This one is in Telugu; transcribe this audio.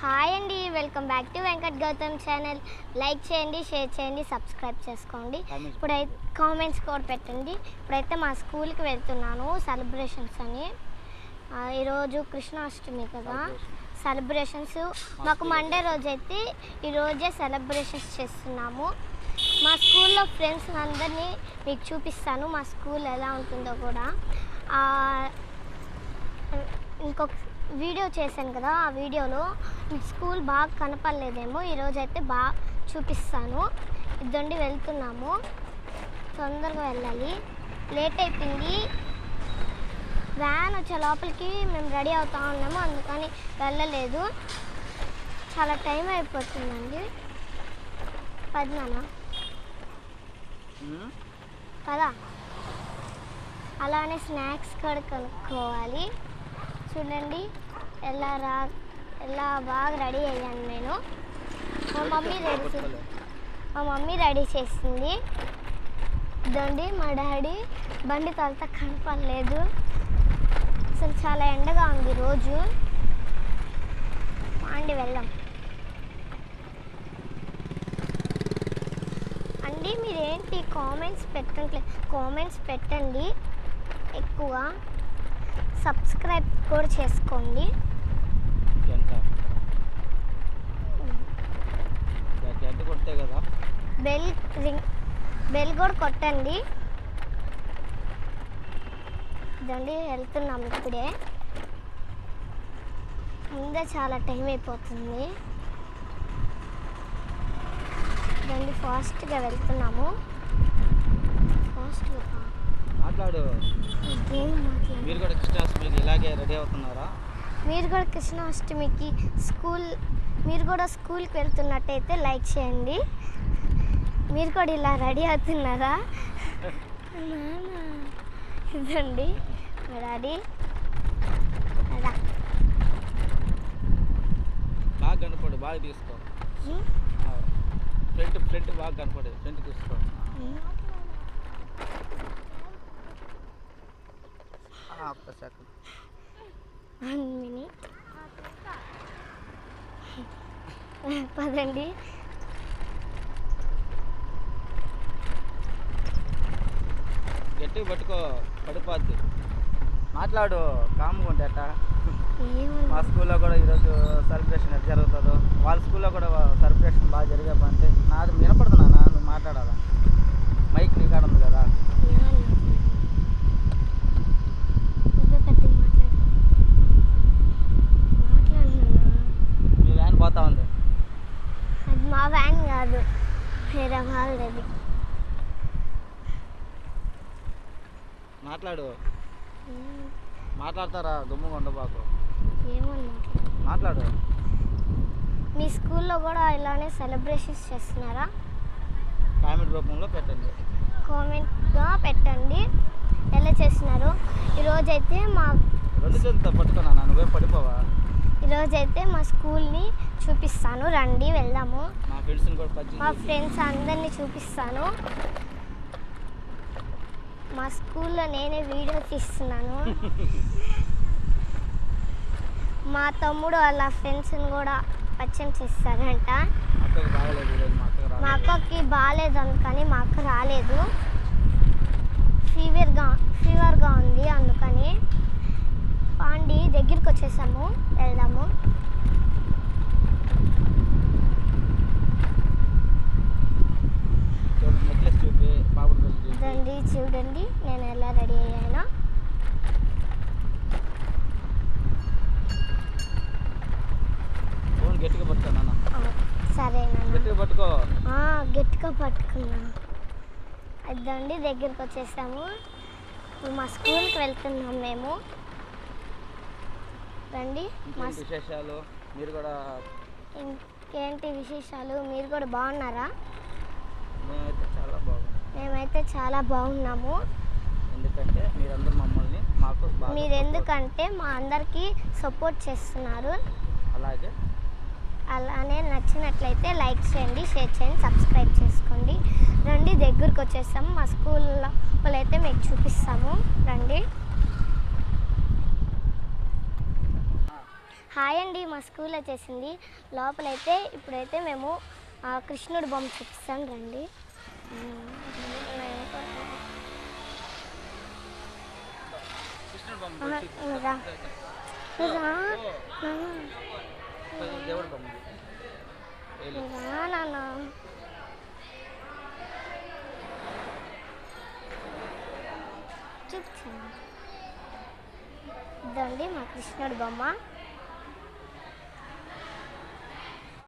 హాయ్ అండి welcome back to Venkat Gautam channel like చేయండి షేర్ చేయండి సబ్స్క్రైబ్ చేసుకోండి. ఇప్పుడైతే కామెంట్స్ కూడా పెట్టండి. ఇప్పుడైతే మా స్కూల్కి వెళ్తున్నాను సెలబ్రేషన్స్ అని. ఈరోజు కృష్ణాష్టమి కదా. సెలబ్రేషన్స్ మాకు మండే రోజు అయితే ఈరోజే సెలబ్రేషన్స్ చేస్తున్నాము. మా స్కూల్లో ఫ్రెండ్స్ అందరినీ మీకు చూపిస్తాను మా స్కూల్ ఎలా ఉంటుందో కూడా. ఇంకొక వీడియో చేశాను కదా ఆ వీడియోలో. స్కూల్ బాగా కనపడలేదేమో ఈరోజు అయితే బాగా చూపిస్తాను. ఇద్దండి వెళ్తున్నాము. తొందరగా వెళ్ళాలి. లేట్ అయిపోయింది. వ్యాన్ వచ్చే లోపలికి మేము రెడీ అవుతా ఉన్నాము అందుకని వెళ్ళలేదు. చాలా టైం అయిపోతుందండి. పద్నానా కదా అలానే స్నాక్స్ కూడా కొనుక్కోవాలి. చూడండి. ఎలా రా ఎలా బాగా రెడీ అయ్యాను నేను. మా మమ్మీ రెడీ. మా మమ్మీ రెడీ చేసింది. ఇదండి మా డాడీ. బండి తలత కనపడలేదు. అసలు చాలా ఎండగా ఉంది రోజు. అండి వెళ్దాం. అండి మీరేంటి కామెంట్స్ పెట్టట్లే కామెంట్స్ పెట్టండి ఎక్కువ. సబ్స్క్రైబ్ కూడా చేసుకోండి. బెల్ రింగ్ బెల్ కూడా కొట్టండి. ఇదండి వెళ్తున్నాం ఇప్పుడే. ముందే చాలా టైం అయిపోతుంది. ఇదండి ఫాస్ట్గా వెళ్తున్నాము. ఫాస్ట్గా. మాట్లాడి. మీరు కూడా కృష్ణాష్టమికి ఇలాగే రెడీ అవుతున్నారా? మీరు కూడా కృష్ణాష్టమికి స్కూల్ మీరు కూడా స్కూల్కి వెళ్తున్నట్టయితే లైక్ చేయండి. మీరు కూడా ఇలా రెడీ అవుతున్నారా? ఇదండి డాడీ. బాగా కనపడు బాగా తీసుకో. ఫ్రంట్ ఫ్రంట్ బాగా కనపడేది ఫ్రంట్ తీసుకో ఆ, ఒక్క సెకండ్ వన్ మినిట్. పదండి. గట్టిగా పట్టుకో పడిపోద్ది. మాట్లాడు కామ్గా ఉంటే మా స్కూల్లో కూడా ఈరోజు సెలబ్రేషన్ ఎట్లా జరుగుతుందో. వాళ్ళ స్కూల్లో కూడా సెలబ్రేషన్ బాగా జరిగే అంటే నాది వినపడుతున్నా నువ్వు మాట్లాడాలా? మైక్ నీ కాడ ఉంది కదా నువ్వే పెద్దగా మాట్లాడు మాట్లాడినా మీ వ్యాన్ పోతా ఉంది అది మా వ్యాన్ కాదు వేరే వాళ్ళది మాట్లాడు. మాట్లాడతారా? గుమ్ముగా ఉండబాకు మాట్లాడు. మీ స్కూల్లో కూడా ఇలానే సెలబ్రేషన్స్ చేస్తున్నారా? కామెంట్ రూపంలో పెట్టండి. కామెంట్గా పెట్టండి. ఎలా చేస్తున్నారు? ఈరోజైతే మా రెండు చేతులతో పట్టుకున్నా నువ్వే పడిపోవా? ఈరోజైతే మా స్కూల్ని చూపిస్తాను. రండి వెళ్దాము. మా. ఫ్రెండ్స్ అందరినీ చూపిస్తాను. మా స్కూల్లో నేనే వీడియో తీస్తున్నాను. మా తమ్ముడు వాళ్ళ ఫ్రెండ్స్ని కూడా పరిచయం చేస్తారంట మా అక్కకి బాగలేదు బాగాలేదు అందుకని మా అక్క రాలేదు. ఫీవర్గా ఫీవర్గా ఉంది అందుకని పాండి దగ్గరికి వచ్చేసాము వెళ్దాము. ఇదండి చూడండి. నేను ఎలా రెడీ అయ్యానో. గట్టిగా పట్టుకో నాన్న. ఆ, సరే గట్టిగా పట్టుకో. గట్టిగా పట్టుకున్నాను. అదండి దగ్గరికి వచ్చేసాము. మా స్కూల్కి వెళ్తున్నాం మేము. రండి విశేషాలు? మీరు కూడా ఇంకేంటి విశేషాలు? మీరు కూడా బాగున్నారా? మేమైతే చాలా బాగున్నాము. ఎందుకంటే మీరందరూ మమ్మల్ని మాకు బాగా మీరు ఎందుకంటే మా అందరికీ సపోర్ట్ చేస్తున్నారు. అలాగే అలానే నచ్చినట్లయితే లైక్ చేయండి షేర్ చేయండి సబ్స్క్రైబ్ చేసుకోండి. రండి దగ్గరికి వచ్చేసాం మా స్కూల్ లోపలైతే మీకు చూపిస్తాము. రండి. హాయ్ అండి మా స్కూల్ వచ్చేసింది. లోపలైతే ఇప్పుడైతే మేము కృష్ణుడి బొమ్మ చూపిస్తాను రండి కృష్ణుడు బొమ్మ ఆహా, చూపి. నువ్వు రా. నువ్వు రా. నాన్న, కొంచెం దేవుడి బొమ్మ చూపించండి. ఇదండి మా కృష్ణుడి బొమ్మ.